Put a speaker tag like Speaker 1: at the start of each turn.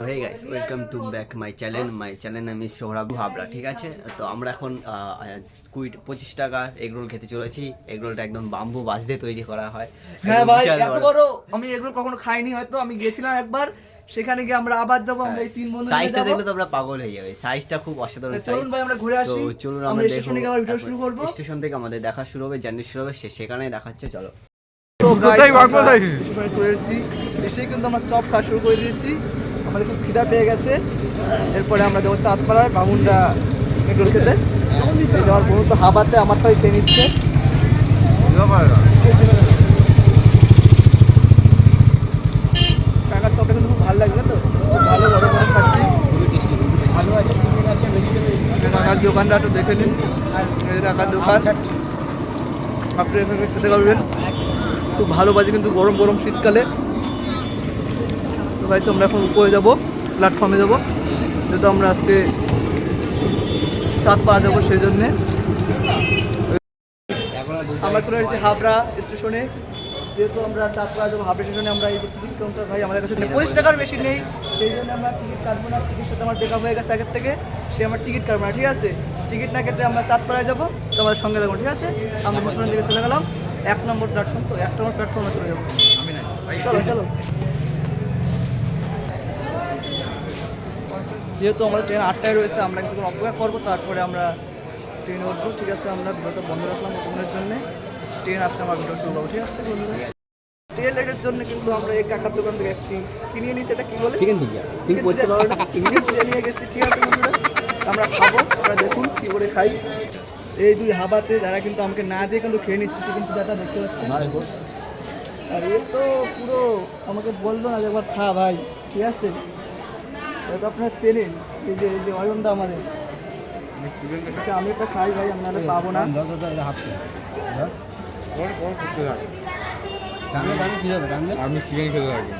Speaker 1: Hey guys welcome to back my channel my channel আমি সৌরভ হাবড়া ঠিক আছে? তো আমরা এখন কুড়ি পঁচিশ টাকা এগরোল খেতে চলেছি। এগরোলটা একদম বাম্বু বাঁশ দিয়ে তৈরি করা হয়।
Speaker 2: হ্যাঁ ভাই এত বড়। আমি এগুলো কখনো খাইনি হয়তো আমি গেছিলাম একবার। সেখানে গিয়ে আমরা আবার যাব আমরা এই তিন বন্ধু
Speaker 1: সাইজটা। দেখলে তোমরা পাগল হয়ে যাবে। সাইজটা খুব অসাধারণ
Speaker 2: চলুন ভাই আমরা ঘুরে আসি।
Speaker 1: চলুন
Speaker 2: আমরা
Speaker 1: আমরা
Speaker 2: স্টেশন থেকে আবার ভিডিও শুরু করব।
Speaker 1: স্টেশন থেকে আমাদের দেখা শুরু হবে জার্নি শুরু হবে সে- সেখানে দেখাচ্ছে চলো।
Speaker 2: তো
Speaker 3: কোথায় কোথায়?
Speaker 2: স্টেশনে চলে এসেই কিন্তু আমরা চপ খাওয়া শুরু করে দিয়েছি। আমাদের খুব খিদা পেয়ে গেছে। এরপরে আমরা যাব চাঁদপাড়ায় বামুনরা এগুলো খেতে। এই যে আমার বোন তো হাবাতে আমারটাই খেয়ে নিচ্ছে। কাকার কিন্তু খুব ভালো লাগছে তো? খুব ভালো বড় বড় খাচ্ছি।
Speaker 3: ভালো আছে চিকেন আছে
Speaker 2: কাকার দোকানটা একটু দেখে নিন। এই যে কাকার দোকান। আপনি খেতে পারবেন। খুব ভালো বাজে কিন্তু গরম গরম শীতকালে। তো ভাই তো আমরা এখন উপরে যাব প্ল্যাটফর্মে যাব। যেহেতু আমরা আজকে চাঁদ পাওয়া যাব সেই জন্যে। আমরা চলে এসেছি হাবড়া স্টেশনে। যেহেতু আমরা চাঁদ পাওয়া যাব হাবড়া স্টেশনে আমরা এই যে টিকিট কাউন্টার ভাই আমাদের কাছে পঁচিশ টাকার বেশি নেই। সেই জন্য আমরা টিকিট কাটবো না। টিকিট সাথে আমার বেকআপ হয়ে গেছে আগের থেকে। সে আমার টিকিট কাটবো না ঠিক আছে? টিকিট না কেটে আমরা চাঁদপাড়ায় যাব। তো আমাদের সঙ্গে থাকব ঠিক আছে? আমরা স্টেশনের দিকে চলে গেলাম। এক নম্বর প্ল্যাটফর্ম তো এক নম্বর প্ল্যাটফর্মে চলে যাব। আমি না চলো চলো। যেহেতু আমাদের ট্রেন আটটায় রয়েছে আমরা কিছুক্ষণ অপেক্ষা করব তারপরে আমরা ট্রেনে উঠবো। ঠিক আছে আমরা ভিডিওটা বন্ধ রাখলাম কতক্ষণের জন্য। ট্রেন আসলে আমার ভিডিও শুরু করব ঠিক আছে বন্ধুরা? জন্য কিন্তু আমরা এই কাকার দোকান থেকে কিনে নিয়েছি এটা কি বলে?
Speaker 1: চিকেন
Speaker 2: চিকেন নিয়ে গেছি ঠিক আছে বন্ধুরা? আমরা খাব আমরা দেখুন কি করে খাই। এই দুই হাবাতে যারা কিন্তু আমাকে না দিয়ে কিন্তু খেয়ে নিচ্ছে চিকেন পিজ্জাটা দেখতে পাচ্ছেন? আর এ তো পুরো আমাকে বলল না যে একবার খা ভাই ঠিক আছে? এটা তো আপনারা চেনেন। এই যে এই যে অয়নদা আমাদের। আচ্ছা, আমি একটা খাই ভাই আপনারা পাবো না।
Speaker 3: আমি চিকেন খেতে থাকি